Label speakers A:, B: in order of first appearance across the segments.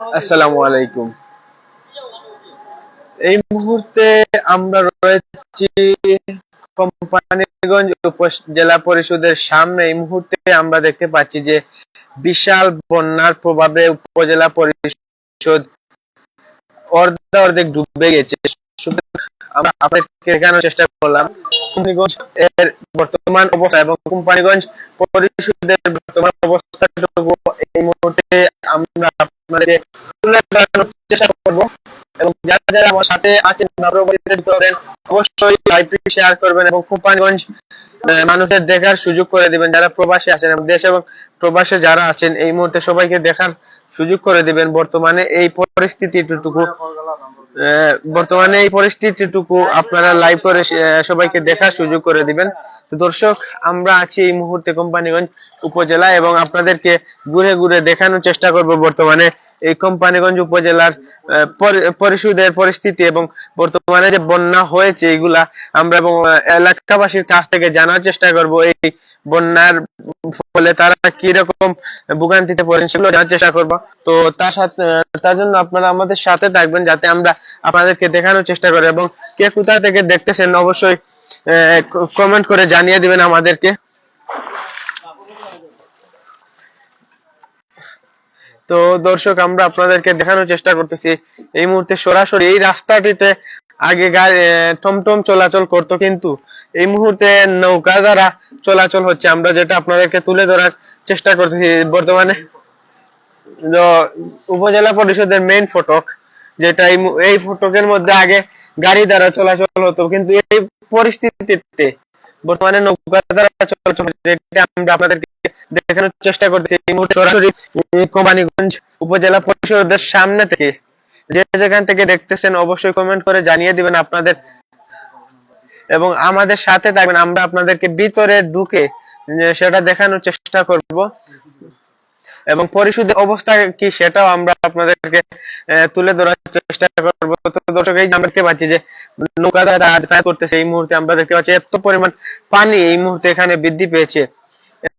A: আসসালামু আলাইকুম। এই মুহূর্তে আমরা রয়েছি কোম্পানিগঞ্জ উপজেলা পরিষদের সামনে। এই মুহূর্তে আমরা দেখতে পাচ্ছি যে বিশাল বন্যার প্রভাবে উপজেলা পরিষদ অর্ধে অর্ধেক ডুবে গেছে। আমরা দেখানোর চেষ্টা করলাম কোম্পানিগঞ্জ এর বর্তমান অবস্থা এবং কোম্পানিগঞ্জ পরিষদের বর্তমান অবস্থাটুকু। এই মুহূর্তে আমরা চেষ্টা করব এবং যারা যারা আমার সাথে আছেন করেন অবশ্যই লাইভটি শেয়ার করবেন এবং কোম্পানিগঞ্জ মানুষের দেখার সুযোগ করে দিবেন যারা প্রবাসী আছেন এবং দেশ এবং প্রবাসে যারা আছেন এই মুহূর্তে সবাইকে দেখার সুযোগ করে দিবেন। বর্তমানে এই পরিস্থিতিটুকু আহ, বর্তমানে এই পরিস্থিতিটুকু আপনারা লাইভ করে সবাইকে দেখার সুযোগ করে দিবেন। তো দর্শক আমরা আছি এই মুহূর্তে কোম্পানিগঞ্জ উপজেলা এবং আপনাদেরকে ঘুরে ঘুরে দেখানোর চেষ্টা করব বর্তমানে এই কোম্পানিগঞ্জ উপজেলার আহ, পরি- পরিষদের পরিস্থিতি এবং বর্তমানে যে বন্যা হয়েছে এগুলা আমরা এবং এলাকাবাসীর কাছ থেকে জানার চেষ্টা করব এই বন্যার ফলে তারা কি রকম ভোগান্তিতে পড়েন সেগুলো জানার চেষ্টা করব। তো তার সাথে তার জন্য আপনারা আমাদের সাথে থাকবেন যাতে আমরা আপনাদেরকে দেখানোর চেষ্টা করি এবং কে কোথা থেকে দেখতেছেন অবশ্যই কমেন্ট করে জানিয়ে দিবেন আমাদেরকে। তো দর্শক, আমরা আপনাদেরকে দেখানোর চেষ্টা করতেছি। এই মুহূর্তে সরাসরি এই রাস্তাটিতে আগে টমটম চলাচল করতো, কিন্তু এই মুহূর্তে নৌকা দ্বারা চলাচল হচ্ছে। আমরা যেটা আপনাদেরকে তুলে ধরার চেষ্টা করতেছি বর্তমানে উপজেলা পরিষদের মেইন ফটক, যেটা এই ফটকের মধ্যে আগে গাড়ি দ্বারা চলাচল হতো, কিন্তু এই পরিস্থিতিতে বর্তমানে নৌকা দ্বারা চলাচল আপনাদেরকে দেখানোর চেষ্টা করতেছি এই মুহূর্তে সরাসরি কোম্পানিগঞ্জ উপজেলা পরিষদের সামনে থেকে যে যেখান থেকে দেখতেছেন অবশ্যই কমেন্ট করে জানিয়ে দিবেন আপনাদের এবং আমাদের সাথে থাকবেন। আমরা আপনাদেরকে ভিতরে ঢুকে সেটা দেখানোর চেষ্টা করব। এবং পরিশুদ্ধের অবস্থা কি সেটাও আমরা আপনাদেরকে তুলে ধরার চেষ্টা করব। দর্শক, এই দেখতে পাচ্ছি যে নৌকা দ্বারা করতেছে, এই মুহূর্তে আমরা দেখতে পাচ্ছি এত পরিমাণ পানি এই মুহূর্তে এখানে বৃদ্ধি পেয়েছে।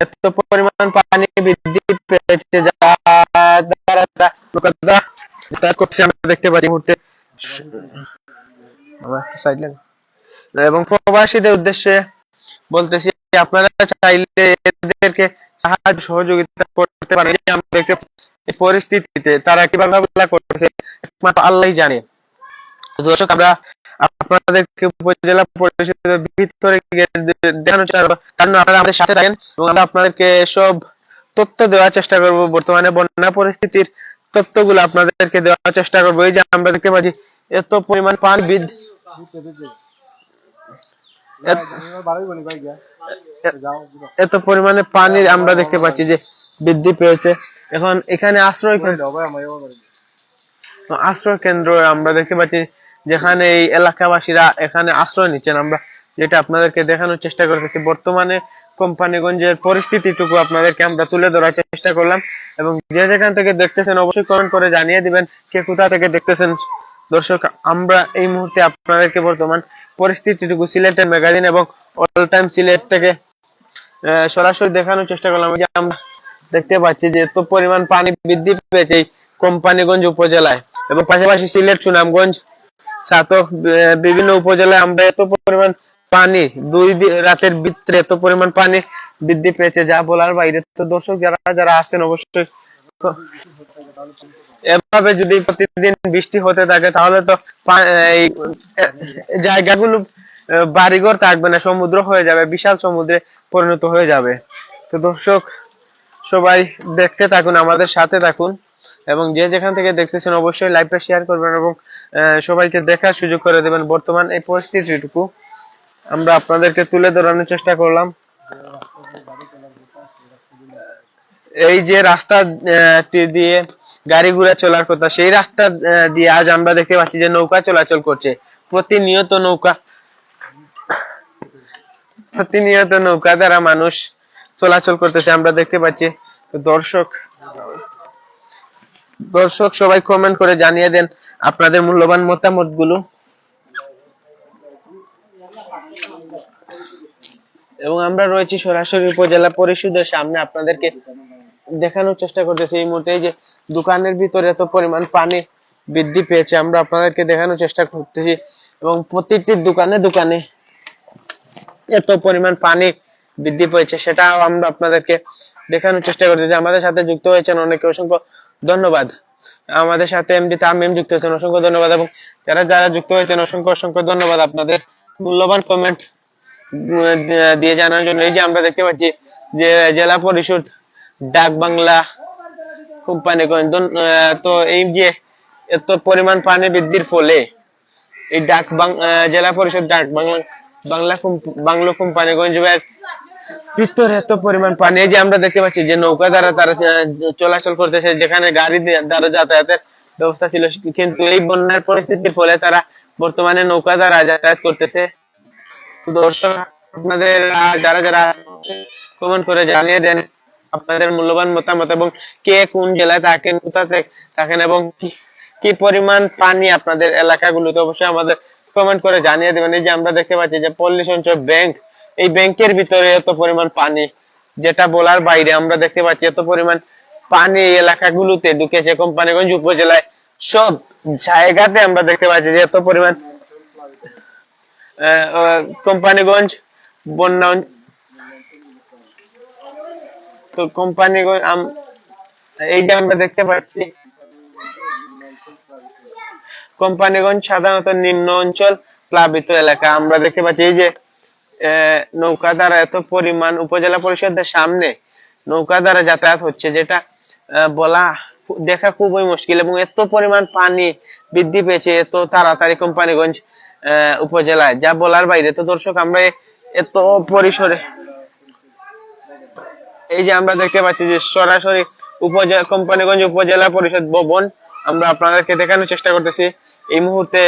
A: এত পরিমাণ পানি বৃদ্ধি পেয়েছে করছে আমরা দেখতে পাচ্ছি মুহূর্তে। এবং প্রবাসীদের উদ্দেশ্যে বলতেছি, আপনারা চাইলে এদেরকে সাহায্য সহযোগিতা করতে যে আমরা দেখতে পরিস্থিতিতে তারা কীভাবে মোকাবিলা করতেছে একমাত্র আল্লাহই জানে। দর্শক, আমরা আপনাদেরকে উপজেলা পরিষদের ভিতরে দেখানোর কারণ আপনারা আমাদের সাথে থাকেন এবং আমরা আপনাদেরকে সব তথ্য দেওয়ার চেষ্টা করব। বর্তমানে বন্যা পরিস্থিতির তথ্যগুলো আপনাদেরকে দেওয়ার চেষ্টা করব। এই যে আমরা দেখতে পাচ্ছি, এত পরিমাণ পানি বৃদ্ধি এত- পরিমাণে পানি আমরা দেখতে পাচ্ছি যে বৃদ্ধি পেয়েছে। এখন এখানে আশ্রয় কেন্দ্র আশ্রয় কেন্দ্র আমরা দেখতে পাচ্ছি যেখানে এই এলাকাবাসীরা এখানে আশ্রয় নিচ্ছেন। আমরা যেটা আপনাদেরকে দেখানোর চেষ্টা করতেছি বর্তমানে কোম্পানিগঞ্জের পরিস্থিতিটুকু আপনাদেরকে আমরা তুলে ধরার চেষ্টা করলাম এবং যে যেখান থেকে দেখতেছেন অবশ্যই কমেন্ট করে জানিয়ে দিবেন কে কোথা থেকে দেখতেছেন দর্শক, আমরা এই মুহূর্তে আপনাদেরকে বর্তমান পরিস্থিতিটুকু সিলেটের ম্যাগাজিন এবং অল টাইম সিলেট থেকে সরাসরি দেখানোর চেষ্টা করলাম। যে আমরা দেখতে পাচ্ছি যে এত পরিমাণ পানি বৃদ্ধি পেয়েছে কোম্পানিগঞ্জ উপজেলায় এবং পাশাপাশি সিলেট সুনামগঞ্জ, সাতক বিভিন্ন উপজেলায় আমরা এত পরিমাণ পানি, দুই রাতের ভিতরে এত পরিমাণ পানি বৃদ্ধি পেয়েছে। যা বলার বাইরে তো দর্শক যারা যারা আছেন অবশ্যই এভাবে যদি প্রতিদিন বৃষ্টি হতে থাকে, তাহলে তো এই জায়গাগুলো বাড়িঘর থাকবে না, সমুদ্র হয়ে যাবে, বিশাল সমুদ্রে পরিণত হয়ে যাবে। তো দর্শক, সবাই দেখতে থাকুন, আমাদের সাথে থাকুন, এবং যে যেখান থেকে দেখতেছেন অবশ্যই লাইভটা শেয়ার করবেন এবং সবাইকে দেখার সুযোগ করে দেবেন। বর্তমান এই পরিস্থিতিটুকু আমরা আপনাদেরকে তুলে ধরানোর চেষ্টা করলাম। এই যে রাস্তা দিয়ে গাড়ি ঘোড়া চলার কথা। সেই রাস্তা দিয়ে আজ আমরা দেখতে পাচ্ছি যে নৌকা চলাচল করছে। প্রতিনিয়ত নৌকা প্রতিনিয়ত নৌকা দ্বারা মানুষ চলাচল করতেছে। আমরা দেখতে পাচ্ছি, দর্শক দর্শক সবাই কমেন্ট করে জানিয়ে দেন আপনাদের মূল্যবান মতামতগুলো এবং আমরা রয়েছি সরাসরি উপজেলা পরিষদের সামনে। আপনাদেরকে দেখানোর চেষ্টা করতেছি এই মুহূর্তে যে দোকানের ভিতরে এত পরিমাণ পানি বৃদ্ধি পেয়েছে। আমরা আপনাদেরকে দেখানোর চেষ্টা করতেছি এবং প্রতিটি দোকানে দোকানে এত পরিমাণ পানি বৃদ্ধি পেয়েছে, সেটাও আমরা আপনাদেরকে দেখানোর চেষ্টা করতেছি। আমাদের সাথে যুক্ত হয়েছেন অনেকে, অসংখ্য ধন্যবাদ। আমাদের সাথে এমডি তামিম যুক্ত হয়েছেন, অসংখ্য ধন্যবাদ। এবং যারা যারা যুক্ত হয়েছেন, অসংখ্য অসংখ্য ধন্যবাদ আপনাদের মূল্যবান কমেন্ট দিয়ে জানানোর জন্য। এই যে আমরা দেখতে পাচ্ছি যে, জেলা পরিষদ ডাক বাংলা ধন- আহ, তো এই যে এত পরিমাণ পানি বৃদ্ধির ফলে এই ডাক জেলা পরিষদ ডাক বাংলা বাংলা বাংলো কোম্পানিগঞ্জের ভিতরে এত পরিমাণ পানি যে আমরা দেখতে পাচ্ছি যে নৌকা দ্বারা তারা চলাচল করতেছে যেখানে গাড়ি দ্বারা যাতায়াতের ব্যবস্থা ছিল। কিন্তু এই বন্যার পরিস্থিতির ফলে তারা বর্তমানে নৌকা দ্বারা যাতায়াত করতেছে। দর্শক আপনাদের যারা যারা কমেন্ট করে জানিয়ে দেন। আপনাদের মূল্যবান মতামত এবং কে কোন জেলায় থাকেন, কোথা থাকেন এবং কি- পরিমাণ পানি আপনাদের এলাকাগুলোতে, অবশ্যই আমাদের কমেন্ট করে জানিয়ে দেবেন। এই যে আমরা দেখতে পাচ্ছি যে পল্লী সঞ্চয় ব্যাংক, এই ব্যাংকের ভিতরে এত পরিমাণ পানি, যেটা বলার বাইরে আমরা দেখতে পাচ্ছি এত পরিমাণ পানি এই এলাকাগুলোতে ঢুকেছে কোম্পানিগঞ্জ উপজেলায়। সব জায়গাতে আমরা দেখতে পাচ্ছি যে এত পরিমাণ কোম্পানিগঞ্জ, বন্যা তো আম- এই যে আমরা দেখতে পাচ্ছি কোম্পানিগঞ্জ সাধারণত নিম্ন অঞ্চল প্লাবিত এলাকা। আমরা দেখতে পাচ্ছি এই যে নৌকা দ্বারা এত পরিমাণ উপজেলা পরিষদের সামনে নৌকা দ্বারা যাতায়াত হচ্ছে, যেটা বলা দেখা খুবই মুশকিল এবং এত পরিমাণ পানি বৃদ্ধি পেয়েছে এত তাড়াতাড়ি কোম্পানিগঞ্জ উপজেলায়। যা বলার বাইরে, তো দর্শক, আমরা এত পরিসরে এই যে আমরা দেখতে পাচ্ছি যে সরাসরি উপজেলা, কোম্পানিগঞ্জ উপজেলা পরিষদ ভবন, আমরা আপনাদেরকে দেখানোর চেষ্টা করতেছি। এই মুহূর্তে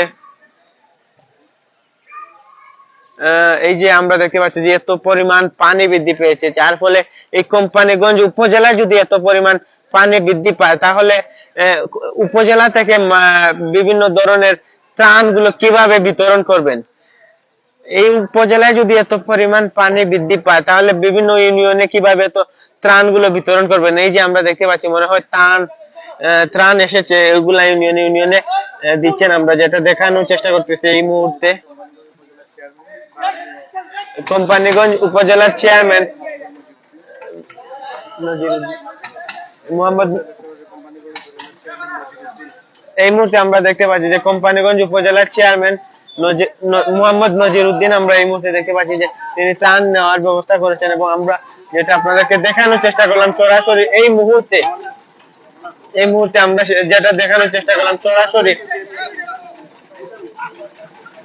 A: এই যে আমরা দেখতে পাচ্ছি যে এত পরিমাণ পানি বৃদ্ধি পেয়েছে, যার ফলে এই কোম্পানিগঞ্জ উপজেলা যদি এত পরিমাণ পানি বৃদ্ধি পায়, তাহলে উপজেলা থেকে বিভিন্ন ধরনের ত্রাণগুলো কীভাবে বিতরণ করবেন? এই উপজেলায় যদি এত পরিমাণ পানি বৃদ্ধি পায়, তাহলে বিভিন্ন ইউনিয়নে কীভাবে তো ত্রাণগুলো বিতরণ করবেন? এই যে আমরা দেখতে পাচ্ছি, মনে হয় ত্রাণ ত্রাণ এসেছে এগুলা ইউনিয়ন ইউনিয়নে দিচ্ছেন আমরা। যেটা দেখানোর চেষ্টা করতেছি এই মুহূর্তে। কোম্পানিগঞ্জ উপজেলার চেয়ারম্যান এই মুহূর্তে আমরা দেখতে পাচ্ছি যে কোম্পানিগঞ্জ উপজেলার চেয়ারম্যান মোহাম্মদ নজির উদ্দিন আমরা এই মুহূর্তে দেখতে পাচ্ছি যে তিনি ত্রাণ নেওয়ার ব্যবস্থা করেছেন এবং আমরা যেটা আপনাদেরকে দেখানোর চেষ্টা করলাম সরাসরি এই মুহূর্তে এই মুহূর্তে আমরা যেটা দেখানোর চেষ্টা করলাম সরাসরি,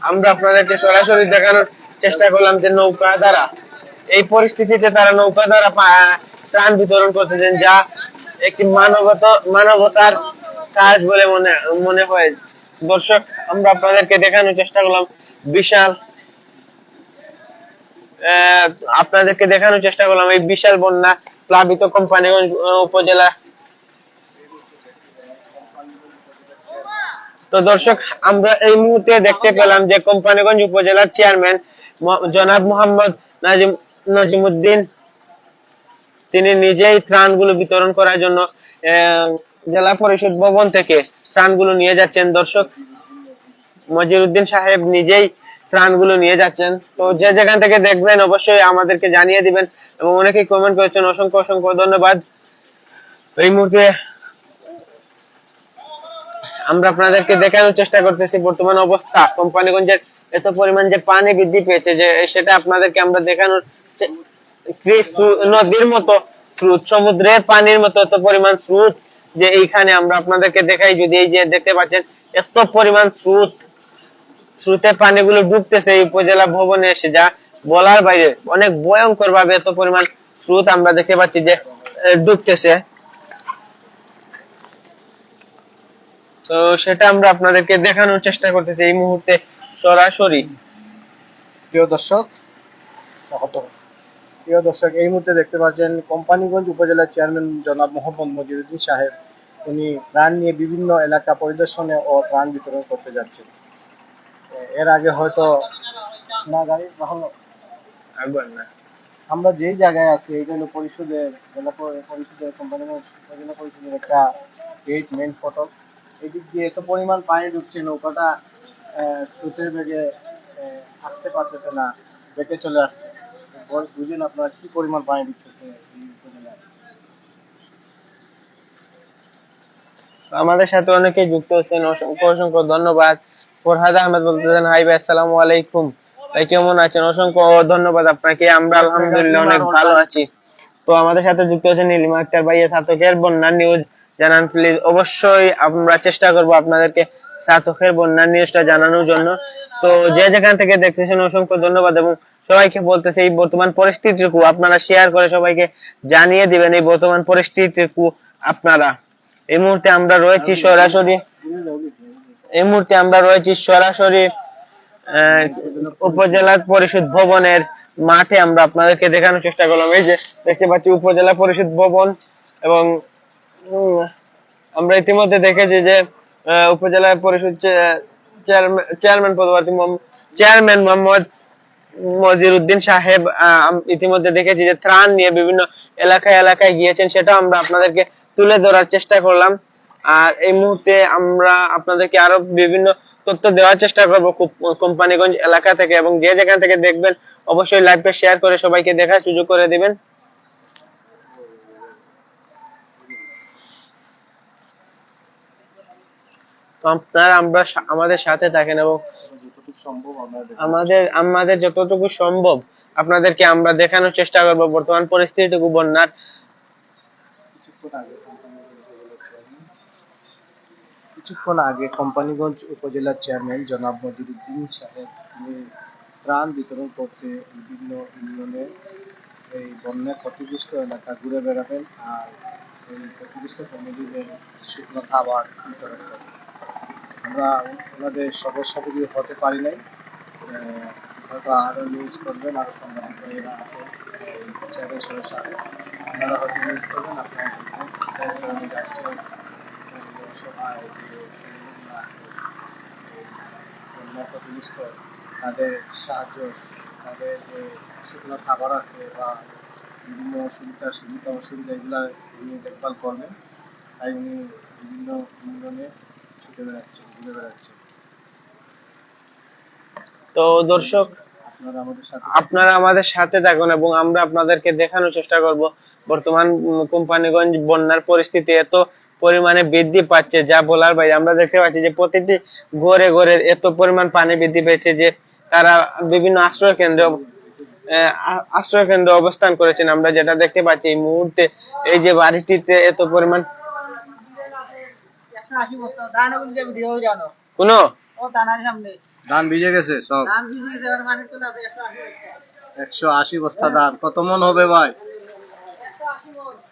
A: আমরা আপনাদেরকে সরাসরি দেখানোর চেষ্টা করলাম যে নৌকা দ্বারা, এই পরিস্থিতিতে তারা নৌকা দ্বারা ত্রাণ বিতরণ করতেছেন যা একটি মানবত, মানবতার কাজ বলে মনে মনে হয়। দর্শক, আমরা আপনাদেরকে দেখানোর চেষ্টা করলাম বিশাল আপনাদেরকে দেখানোর চেষ্টা করলাম, এই বিশাল বন্যা প্লাবিত কোম্পানিগঞ্জ উপজেলা। তো দর্শক, আমরা এই মুহূর্তে দেখতে পেলাম যে কোম্পানিগঞ্জ উপজেলার চেয়ারম্যান জনাব মোহাম্মদ নাজিম, নাজিমুদ্দিন, তিনি নিজেই ত্রাণগুলো বিতরণ করার জন্য জেলা পরিষদ ভবন থেকে ত্রাণগুলো নিয়ে যাচ্ছেন। দর্শক মজিরুদ্দিন সাহেব নিজেই ত্রাণগুলো নিয়ে যাচ্ছেন। তো যে যেখান থেকে দেখবেন অবশ্যই আমাদেরকে জানিয়ে দিবেন এবং অনেকেই কমেন্ট করেছেন, অসংখ্য অসংখ্য ধন্যবাদ। এই মুহূর্তে আমরা আপনাদেরকে দেখানোর চেষ্টা করতেছি বর্তমান অবস্থা। কোম্পানিগঞ্জের এত পরিমাণ যে পানি বৃদ্ধি পেয়েছে যে সেটা আপনাদেরকে আমরা দেখানোর নদীর মতো, স্রোত, সমুদ্রের পানির মতো এত পরিমাণ স্রোত যে এইখানে আমরা আপনাদেরকে দেখাই। যদি এই যে দেখতে পাচ্ছেন, এত পরিমাণ স্রোত স্রোতের পানিগুলো ডুবতেছে এই উপজেলা ভবনে এসে, যা বলার বাইরে অনেক ভয়ঙ্কর ভাবে এত পরিমাণ স্রোত আমরা দেখতে পাচ্ছি যে ডুবতেছে। তো সেটা আমরা আপনাদেরকে দেখানোর চেষ্টা করতেছি এই মুহূর্তে সরাসরি।
B: প্রিয় দর্শক প্রিয় দর্শক, এই মুহূর্তে দেখতে পাচ্ছেন কোম্পানিগঞ্জ উপজেলার চেয়ারম্যান জনাব মোহাম্মদ মজিরুদ্দিন সাহেব। উনি ত্রাণ নিয়ে বিভিন্ন এলাকা পরিদর্শনে ও ত্রাণ বিতরণ করতে যাচ্ছেন। এর আগে হয়তো না গাড়ি বাহন
A: একবার না।
B: আমরা যেই জায়গায় আছি এইটা হলো পরিষদের জেলা পরিষদের কোম্পানিগঞ্জ উপজেলা পরিষদের একটা গেট মেইন ফটক এদিক দিয়ে এত পরিমাণ পানি ঢুকছে নৌকাটা স্রোতের বেগে আসতে পারতেছে না বেঁকে চলে আসছে। বুঝুন আপনার কি পরিমাণ পানি ঢুকতেছে
A: আমাদের সাথে অনেকে যুক্ত হচ্ছেন। অসংখ্য অসংখ্য ধন্যবাদ। ফরহাদ আহমেদ বলতেছেন হাই ভাই আসসালামু আলাইকুম। ভাই কেমন আছেন? অসংখ্য ধন্যবাদ আপনাকে। আমরা আলহামদুলিল্লাহ অনেক ভালো আছি। তো আমাদের সাথে যুক্ত হচ্ছেন নীলিমা আক্তার ভাইয়া সাতকের বন্যা নিউজ। জানান প্লিজ অবশ্যই আমরা চেষ্টা করব আপনাদেরকে সাতকের বন্যা নিউজটা জানানোর জন্য। তো যে যেখান থেকে দেখতেছেন অসংখ্য ধন্যবাদ এবং সবাইকে বলতেছে এই বর্তমান পরিস্থিতিটুকু আপনারা শেয়ার করে সবাইকে জানিয়ে দিবেন এই বর্তমান পরিস্থিতিটুকু আপনারা। এই মুহূর্তে আমরা রয়েছি সরাসরি এই মুহূর্তে আমরা রয়েছি সরাসরি উপজেলা পরিষদ ভবনের মাঠে। আমরা আপনাদেরকে দেখানোর চেষ্টা করলাম। এই যে দেখতে পাচ্ছি উপজেলা পরিষদ ভবন এবং আমরা ইতিমধ্যে দেখেছি যে উপজেলা পরিষদ চেয়ারম্যান পদপ্রার্থী চেয়ারম্যান মোহাম্মদ মজির উদ্দিন সাহেব ইতিমধ্যে দেখেছি যে ত্রাণ নিয়ে বিভিন্ন এলাকায় এলাকায় গিয়েছেন। সেটাও আমরা আপনাদেরকে তুলে ধরার চেষ্টা করলাম। আর এই মুহূর্তে আমরা আপনাদেরকে আরও বিভিন্ন তথ্য দেওয়ার চেষ্টা করব কোম্পানিগঞ্জ এলাকা থেকে এবং যে যেখান থেকে দেখবেন অবশ্যই লাইভটা শেয়ার করে সবাইকে দেখার সুযোগ করে দিবেন আপনারা আমরা আমাদের সাথে থাকেন এবং। আমাদের আমাদের যতটুকু সম্ভব আপনাদেরকে আমরা দেখানোর চেষ্টা করব বর্তমান পরিস্থিতিটুকু বন্যার
B: কিছুক্ষণ আগে কোম্পানিগঞ্জ উপজেলার চেয়ারম্যান জনাব মজিদুদ্দিন সাহেব তিনি ত্রাণ বিতরণ করতে বিভিন্ন ইউনিয়নে এই বন্যা ক্ষতিগ্রস্ত এলাকা ঘুরে বেড়াবেন আর এই ক্ষতিগ্রস্ত ফ্যামিলিদের শুকনো খাবার বিতরণ করবেন। আমরা ওনাদের সদস্যপতি হতে পারি নাই। হয়তো আরও নিউজ করবেন, আরও ভাইয়েরা আছে, এই চ্যানেল সদস্য আপনারা হয়তো নিউজ করবেন, আপনারা দেখবেন এই ধরনের রাজ্য সভায় যে চ্যানেলগুলো আছে এই তাদের সাহায্য তাদের যে শুকনো খাবার আছে বা বিভিন্ন অসুবিধা সুবিধা অসুবিধা এগুলা উনি দেখভাল করবেন। তাই উনি বিভিন্ন ইউনিয়নে ছুটে বেড়াচ্ছেন ঘুরে বেড়াচ্ছেন।
A: তো দর্শক
B: আপনারা আমাদের সাথে
A: থাকুন এবং আমরা আপনাদেরকে দেখানোর চেষ্টা করব। বর্তমান কোম্পানিগঞ্জ বন্যার পরিস্থিতি এত পরিমাণে বৃদ্ধি পাচ্ছে যা বলার বাইরে। আমরা দেখতে পাচ্ছি যে প্রতিটি ঘরে ঘরে এত পরিমাণ পানি বৃদ্ধি পেয়েছে যে তারা বিভিন্ন আশ্রয় কেন্দ্র আশ্রয় কেন্দ্র অবস্থান করেছেন। আমরা যেটা দেখতে পাচ্ছি এই মুহূর্তে এই যে বাড়িটিতে এত পরিমাণ কোনো?
C: ও দানার সামনে
B: ধান ভিজে গেছে সব
C: মানে একশো আশি বস্তা
B: ধান কত মন হবে ভাই?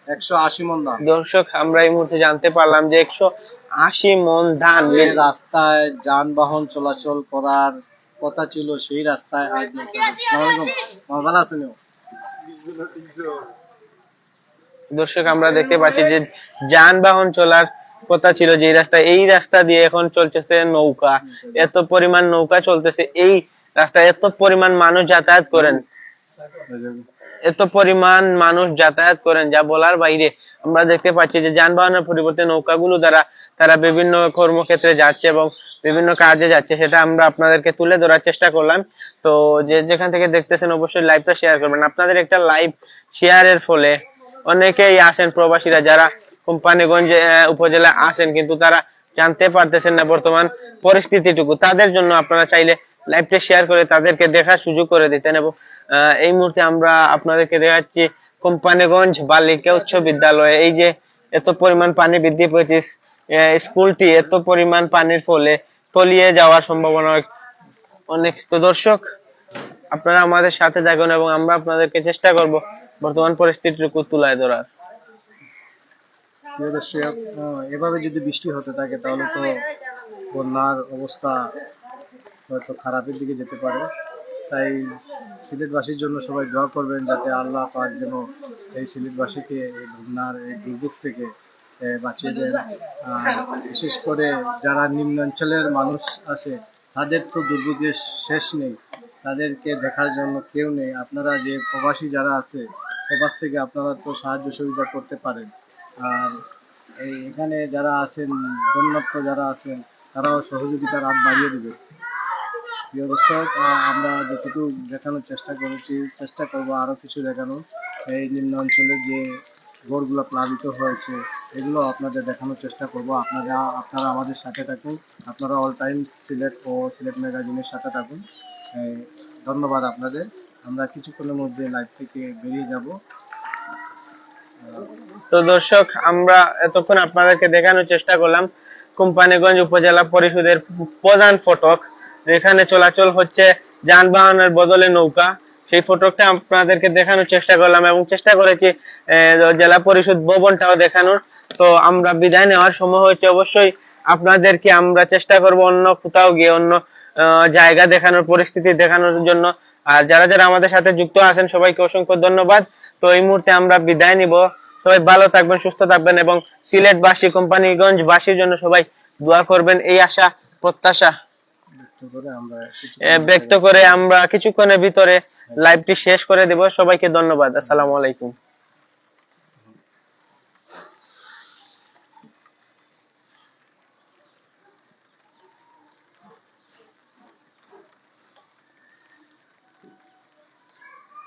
C: একশো আশি মন
B: ধান
A: দর্শক আমরা এই মুহূর্তে জানতে পারলাম যে একশো আশি মন ধান
B: রাস্তায় যানবাহন চলাচল করার কথা ছিল সেই রাস্তায় ভালো আছেন?
A: দর্শক আমরা দেখতে পাচ্ছি যে যানবাহন চলার কথা ছিল যে রাস্তা এই রাস্তা দিয়ে এখন চলতেছে নৌকা। এত পরিমাণ নৌকা চলতেছে এই রাস্তায় এত পরিমাণ মানুষ যাতায়াত করেন। এত পরিমাণ মানুষ যাতায়াত করেন যা বলার বাইরে। আমরা দেখতে পাচ্ছি যে যানবাহনের পরিবর্তে নৌকাগুলো দ্বারা তারা বিভিন্ন কর্মক্ষেত্রে যাচ্ছে এবং বিভিন্ন কাজে যাচ্ছে। সেটা আমরা আপনাদেরকে তুলে ধরার চেষ্টা করলাম। তো যে যেখান থেকে দেখতেছেন অবশ্যই লাইভটা শেয়ার করবেন। আপনাদের একটা লাইভ শেয়ারের ফলে অনেকেই আসেন প্রবাসীরা যারা কোম্পানিগঞ্জ আহ, উপজেলায় আসেন কিন্তু তারা জানতে পারতেছেন না বর্তমান পরিস্থিতিটুকু। তাদের জন্য আপনারা চাইলে লাইভটা শেয়ার করে তাদেরকে দেখার সুযোগ করে দিতেন এবং এই মুহূর্তে আমরা আপনাদেরকে দেখাচ্ছি কোম্পানিগঞ্জ বালিকা উচ্চ বিদ্যালয়ে। এই যে এত পরিমাণ পানি বৃদ্ধি পেয়েছে স্কুলটি এত পরিমাণ পানির ফলে তলিয়ে যাওয়ার সম্ভাবনা অনেক। তো দর্শক, আপনারা আমাদের সাথে থাকুন এবং আমরা আপনাদেরকে চেষ্টা করব বর্তমান পরিস্থিতিটুকু তুলে ধরার।
B: এভাবে যদি বৃষ্টি হতে থাকে, তাহলে তো বন্যার অবস্থা হয়তো খারাপের দিকে যেতে পারে। তাই সিলেটবাসীর জন্য সবাই দোয়া করবেন যাতে আল্লাহ পাক যেন এই সিলেটবাসীকে এই বন্যার এই দুর্যোগ থেকে বাঁচিয়ে দেন। বিশেষ করে যারা নিম্নাঞ্চলের মানুষ আছে, তাদের তো দুর্যোগের শেষ নেই। তাদেরকে দেখার জন্য কেউ নেই। আপনারা যে প্রবাসী যারা আছে, প্রবাস থেকে আপনারা তো সাহায্য সুবিধা করতে পারেন। আর এই এখানে যারা আছেন গণ্যত্ব যারা আছেন, তারাও সহযোগিতার হাত বাড়িয়ে দেবে। প্রিয় দর্শক আমরা যতটুকু দেখানোর চেষ্টা করেছি, চেষ্টা করব আরও কিছু দেখানো এই নিম্ন অঞ্চলে যে ঘরগুলো প্লাবিত হয়েছে, এগুলো আপনাদের দেখানোর চেষ্টা করব। আপনারা আপনারা আমাদের সাথে থাকুন। আপনারা অল টাইম সিলেট ও সিলেট ম্যাগাজিনের সাথে থাকুন। ধন্যবাদ আপনাদের। আমরা কিছুক্ষণের মধ্যে লাইভ থেকে বেরিয়ে যাব।
A: তো দর্শক, আমরা এতক্ষণ আপনাদেরকে দেখানোর চেষ্টা করলাম। কোম্পানিগঞ্জ উপজেলা পরিষদের প্রধান ফটক। যেখানে চলাচল হচ্ছে যানবাহনের বদলে নৌকা। সেই ফটকটা আপনাদেরকে দেখানোর চেষ্টা করলাম এবং চেষ্টা করেছি জেলা পরিষদ ভবনটাও দেখানোর। তো আমরা বিদায় নেওয়ার সময় হয়েছে। অবশ্যই আপনাদেরকে আমরা চেষ্টা করব অন্য কোথাও গিয়ে অন্য জায়গা দেখানোর, পরিস্থিতি দেখানোর জন্য। আর যারা যারা আমাদের সাথে যুক্ত আছেন, সবাইকে অসংখ্য ধন্যবাদ। তো এই মুহূর্তে আমরা বিদায় নিব। সবাই ভালো থাকবেন, সুস্থ থাকবেন এবং সিলেটবাসী কোম্পানিগঞ্জ বাসীর জন্য সবাই দোয়া করবেন। এই আশা, প্রত্যাশা। ব্যক্ত করে আমরা কিছুক্ষণের ভিতরে লাইভটি শেষ করে দেব। সবাইকে ধন্যবাদ। আসসালামু আলাইকুম।